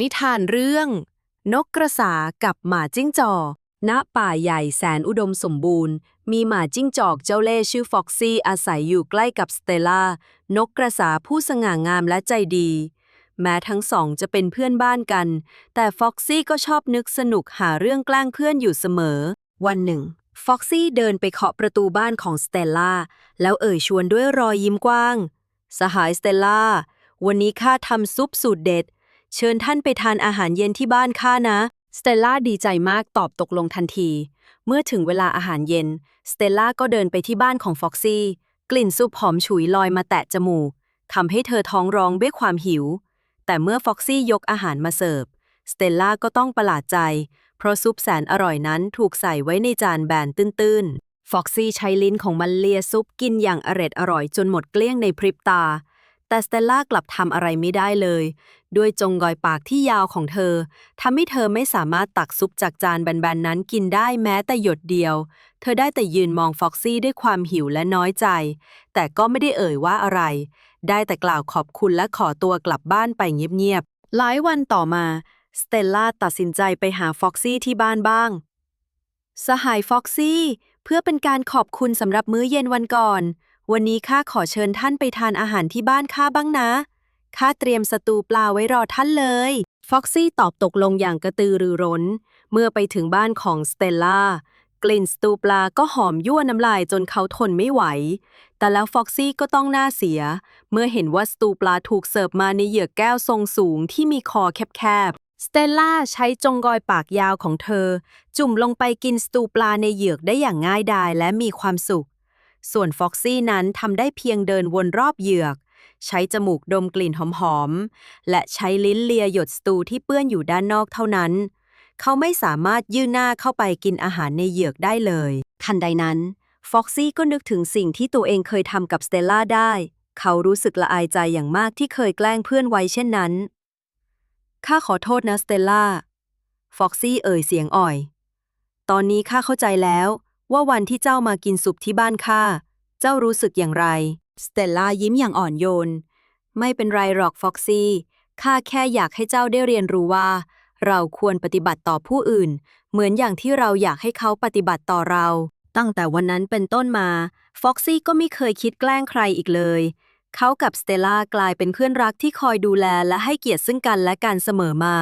นิทานเรื่อง นกกระสากับหมาจิ้งจอกณป่าใหญ่แสนอุดมสมบูรณ์ มีหมาจิ้งจอกเจ้าเล่ชื่อฟ็อกซี่อาศัยอยู่ใกล้กับสเตลล่านกกระสาผู้สง่างามและใจดี แม้ทั้งสองจะเป็นเพื่อนบ้านกัน แต่ฟ็อกซี่ก็ชอบนึกสนุกหาเรื่องแกล้งเพื่อนอยู่เสมอ วันหนึ่งฟ็อกซี่เดินไปเคาะประตูบ้านของสเตลล่าแล้วเอ่ยชวนด้วยรอยยิ้มกว้าง สหายสเตลล่า วันนี้ข้าทำซุปสูตรเด็ด เชิญท่านไปทานอาหารเย็นที่บ้านข้านะ สเตลล่าดีใจมากตอบตกลงทันที เมื่อถึงเวลาอาหารเย็น สเตลล่าก็เดินไปที่บ้านของฟ็อกซี่ กลิ่นซุปหอมฉุยลอยมาแตะจมูกทำให้เธอท้องร้องด้วยความหิว แต่เมื่อฟ็อกซี่ยกอาหารมาเสิร์ฟ สเตลล่าก็ต้องประหลาดใจ เพราะซุปแสนอร่อยนั้นถูกใส่ไว้ในจานแบนตื้นๆ ฟ็อกซี่ใช้ลิ้นของมันเลียซุปกินอย่างอร็ดอร่อยจนหมดเกลี้ยงในพริบตา แต่สเตลล่ากลับทำอะไรไม่ได้เลย ด้วยจงกอยปากที่ยาวของเธอทำให้เธอไม่สามารถตักซุปจากจานแบนๆนั้นกินได้แม้แต่หยดเดียว เธอได้แต่ยืนมองฟ็อกซี่ด้วยความหิวและน้อยใจ แต่ก็ไม่ได้เอ่ยว่าอะไร ได้แต่กล่าวขอบคุณและขอตัวกลับบ้านไปเงียบๆ หลายวันต่อมาสเตลล่าตัดสินใจไปหาฟ็อกซี่ที่บ้านบ้าง สหายฟ็อกซี่ เพื่อเป็นการขอบคุณสำหรับมื้อเย็นวันก่อน วันนี้ข้าขอเชิญท่านไปทานอาหารที่บ้านข้าบ้างนะ ข้าเตรียมสตูปลาไว้รอท่านเลย ฟ็อกซี่ตอบตกลงอย่างกระตือรือร้น เมื่อไปถึงบ้านของสเตลล่า กลิ่นสตูปลาก็หอมยั่วน้ำลายจนเขาทนไม่ไหว แต่แล้วฟ็อกซี่ก็ต้องหน้าเสีย เมื่อเห็นว่าสตูปลาถูกเสิร์ฟมาในเหยือกแก้วทรงสูงที่มีคอแคบๆสเตลล่าใช้จงกอยปากยาวของเธอ จุ่มลงไปกินสตูปลาในเหยือกได้อย่างง่ายดายและมีความสุข ส่วนฟ็อกซี่นั้นทำได้เพียงเดินวนรอบเหยือก ใช้จมูกดมกลิ่นหอมๆ และใช้ลิ้นเลียหยดสตูที่เปื้อนอยู่ด้านนอกเท่านั้น เขาไม่สามารถยื่นหน้าเข้าไปกินอาหารในเหยือกได้เลย ทันใดนั้นฟ็อกซี่ก็นึกถึงสิ่งที่ตัวเองเคยทำกับสเตลล่าได้ เขารู้สึกละอายใจอย่างมากที่เคยแกล้งเพื่อนไว้เช่นนั้น ข้าขอโทษนะสเตลล่า ฟ็อกซี่เอ่ยเสียงอ่อย ตอนนี้ข้าเข้าใจแล้ว ว่าวันที่เจ้ามากินสุปที่บ้านข้าเจ้ารู้สึกอย่างไร สเตลล่ายิ้มอย่างอ่อนโยน ไม่เป็นไรหรอกฟ็อกซี่ ข้าแค่อยากให้เจ้าได้เรียนรู้ว่า เราควรปฏิบัติต่อผู้อื่น เหมือนอย่างที่เราอยากให้เขาปฏิบัติต่อเรา ตั้งแต่วันนั้นเป็นต้นมา ฟ็อกซี่ก็ไม่เคยคิดแกล้งใครอีกเลย เขากับสเตลล่ากลายเป็นเพื่อนรักที่คอยดูแลและให้เกียรติซึ่งกันและกันเสมอมา